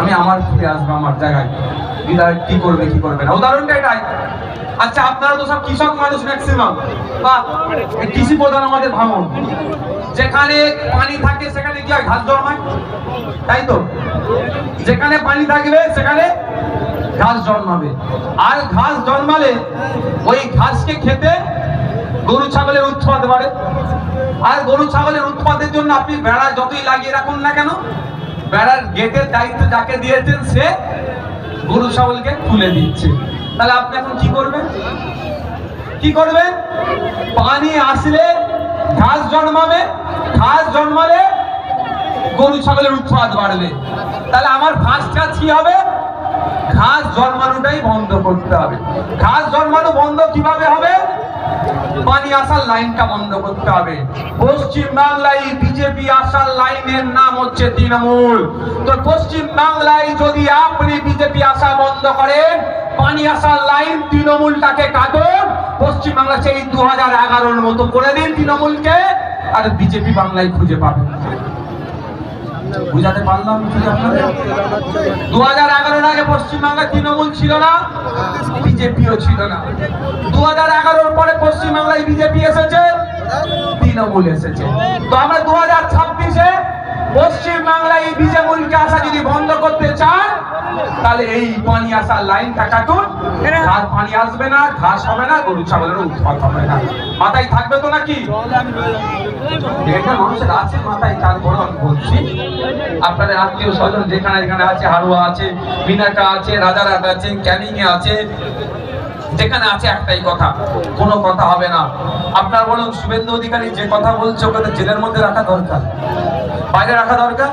আমি আমার ফিরে আসব আমার জায়গায়। বিধায়ক কি করবে কি করবে না? উদাহরণটা এটাই। আচ্ছা আপনারা তো সব কৃষক মানুষ ম্যাক্সিমাম বা কৃষি প্রধান আমাদের ভাঙন। যেখানে পানি থাকে, সেখানে কি হয়? ঘাস জন্মায় তাই তো? যেখানে পানি থাকবে, সেখানে ঘাস জন্মাবে। আর ঘাস জন্মালে ওই ঘাসকে খেতে গরু, ছাগলের উৎপাদ বাড়ে। আর গরু, ছাগলের উৎপাদের জন্য আপনি বেড়া যতই লাগিয়ে রাখুন না কেন বেড়ার গেটের দায়িত্ব যাকে দিয়েছেন সে গরু ছাগলকে খুলে দিচ্ছে। তাহলে আপনি এখন কি করবেন? কি করবেন? পানি আসলে ঘাস জন্মাবে, ঘাস জন্মালে গরু ছাগলের উৎপাদ বাড়বে। তাহলে আমার ফার্স্ট কাজ কি হবে? ঘাস জন্মানোটাই বন্ধ করতে হবে। ঘাস জন্মানো বন্ধ কীভাবে হবে? পানি আসার লাইনটা বন্ধ করতে হবে। পশ্চিম বাংলায় বিজেপি আসার লাইনের নাম হচ্ছে তৃণমূল। তো পশ্চিম বাংলায় যদি আপনি বিজেপি আসা বন্ধ করেন পানি আসার লাইন তৃণমূলটাকে কাটুন। পশ্চিম বাংলা সেই দু হাজার এগারোর মতো করে দিন তৃণমূলকে, আর বিজেপি বাংলায় খুঁজে পাবেন বুঝাতে পারলাম দু হাজার এগারোর আগে পশ্চিমবাংলায় তৃণমূল ছিল না, বিজেপিও ছিল না। দু হাজার এগারোর পরে পশ্চিমবাংলায় বিজেপি এসেছে, তৃণমূল এসেছে। তো আমরা দু হাজার ছাব্বিশে পশ্চিমবাংলায় এই বিজেপিকে আসা যদি তাহলে এই পানি আসার লাইন থাকাতুন আর পানি আসবে না ঘাস হবে না গরু ছাগলের উৎপাদ হবে না। মাথায় থাকবে তো নাকি? এটা মানুষের আছে মাথায় তারপরে আমি বলছি। আপনাদের আত্মীয় স্বজন যেখানে যেখানে আছে হারুয়া আছে মিনাকা আছে রাজারহাট আছে ক্যানিং এ আছে। যেখানে আছে একটাই কথা, কোনো কথা হবে না। আপনার বলুন, শুভেন্দু অধিকারী যে কথা বলছে ওকে জেলের মধ্যে রাখা দরকার? বাইরে রাখা দরকার?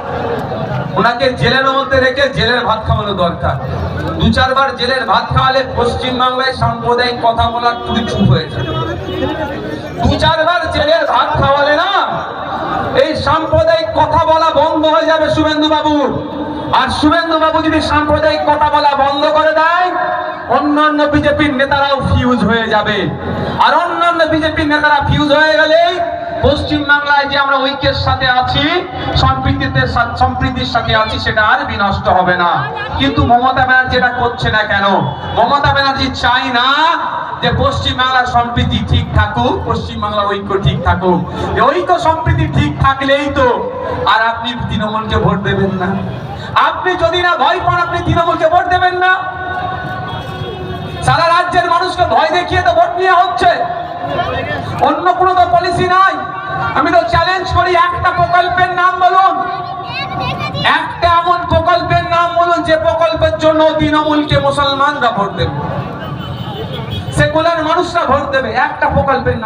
ওনাকে জেলের মধ্যে রেখে জেলের ভাত খাওয়ানো দরকার। দু চারবার জেলের ভাত খাওয়ালে পশ্চিমবাংলায় সাম্প্রদায়িক কথা বলার তুই চুপ হয়েছে দু চারবার জেলের ভাত খাওয়ালে না, এই সাম্প্রদায়িক কথা বলা বন্ধ হয়ে যাবে শুভেন্দু বাবু আর শুভেন্দু বাবু যদি সাম্প্রদায়িক কথা বলা বন্ধ করে দেয়, অন্যান্য বিজেপির নেতারাও ফিউজ হয়ে যাবে। আর অন্যান্য বিজেপির নেতারা ফিউজ হয়ে গেলেই পশ্চিম বাংলায় যে আমরা ঐক্যের সাথে আছি, সম্প্রীতিতে সা- সম্প্রীতির সাথে আছি, সেটা আর বিনষ্ট হবে না। কিন্তু মমতা ব্যানার্জি এটা করছে না কেন? মমতা ব্যানার্জি চাই না যে পশ্চিম বাংলার সম্প্রীতি ঠিক থাকুক পশ্চিম বাংলার ঐক্য ঠিক থাকুক। ঐক্য সম্প্রীতি ঠিক থাকলেই তো আর আপনি তৃণমূলকে ভোট দেবেন না। আপনি যদি না ভয় পান, আপনি তৃণমূলকে ভোট দেবেন না। সারা রাজ্যের মানুষকে ভয় দেখিয়ে তো ভোট নিয়ে হচ্ছে। অন্য কোনো তো পলিসি নাই। আমি তো চ্যালেঞ্জ করি একটা প্রকল্পের নাম বলুন। একটা এমন প্রকল্পের নাম বলুন যে প্রকল্পের জন্য তৃণমূলকে মুসলমানরা ভোট দেবে। সেকুলার মানুষরা ভোট দেবে। একটা প্রকল্পের নাম